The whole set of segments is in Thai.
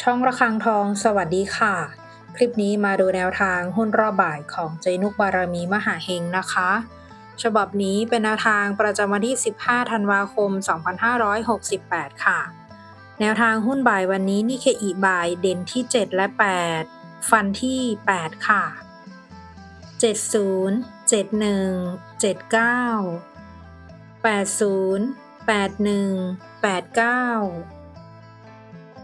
ช่องระฆังทอง สวัสดีค่ะ คลิปนี้มาดูแนวทางหุ้นรอบบ่ายของเจนุกบารมีมหาเฮงนะคะ ฉบับนี้เป็นแนวทางประจำวันที่ 15 ธันวาคม 2568 ค่ะ แนวทางหุ้นบ่ายวันนี้นิเคอีบ่ายเด่นที่ 7 และ 8 ฟันที่ 8 ค่ะ 70 71 79 80 81 89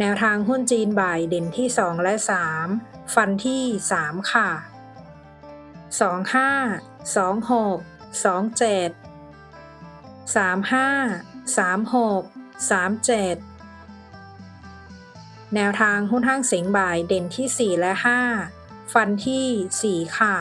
แนวทางหุ้นจีนบ่ายเด่นที่ 2 และ 3 ฟันที่ 3 ค่ะ 25 26 27 35 36 37 แนวทางหุ้นห้างเสียงบ่ายเด่นที่ 4 และ 5 ฟันที่ 4 ค่ะ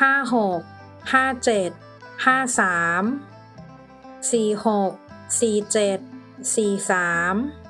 56 57 53 46 47 43